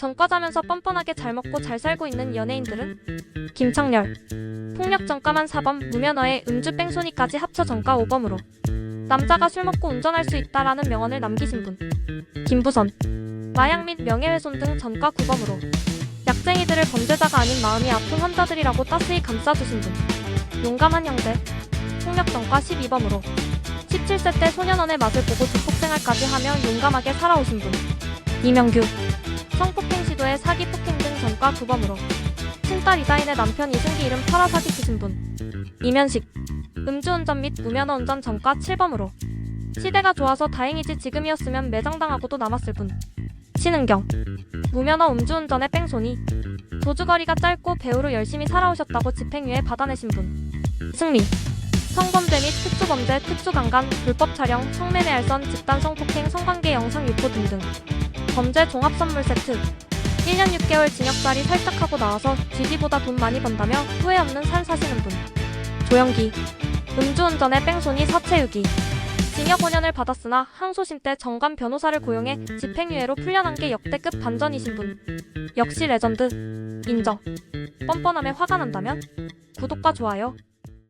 전과자면서 뻔뻔하게 잘 먹고 잘 살고 있는 연예인들은? 김창렬. 폭력 전과만 4범 무면허에 음주 뺑소니까지 합쳐 전과 5범으로. 남자가 술 먹고 운전할 수 있다라는 명언을 남기신 분. 김부선. 마약 및 명예훼손 등 전과 9범으로. 약쟁이들을 범죄자가 아닌 마음이 아픈 환자들이라고 따스히 감싸주신 분. 용감한 형제. 폭력 전과 12범으로. 17세 때 소년원의 맛을 보고 조폭생활까지 하며 용감하게 살아오신 분. 이명규 성폭행 시도에 사기 폭행 등 전과 9범으로. 친딸 이다인의 남편 이승기 이름 팔아 사기치신 분. 이면식. 음주운전 및 무면허 운전 전과 7범으로. 시대가 좋아서 다행이지 지금이었으면 매장당하고도 남았을 분 신은경. 무면허 음주운전의 뺑소니. 도주거리가 짧고 배우로 열심히 살아오셨다고 집행유예 받아내신 분. 승리. 성범죄 및 특수범죄 특수강간 불법 촬영 성매매 알선 집단 성폭행 성관계 영상 유포 등등 범죄 종합선물 세트. 1년 6개월 징역살이 살짝 하고 나와서 GD보다 돈 많이 번다며 후회 없는 산 사시는 분. 조영기. 음주운전의 뺑소니 사체유기. 징역 5년을 받았으나 항소심 때 정관 변호사를 고용해 집행유예로 풀려난 게 역대급 반전이신 분. 역시 레전드. 인정. 뻔뻔함에 화가 난다면 구독과 좋아요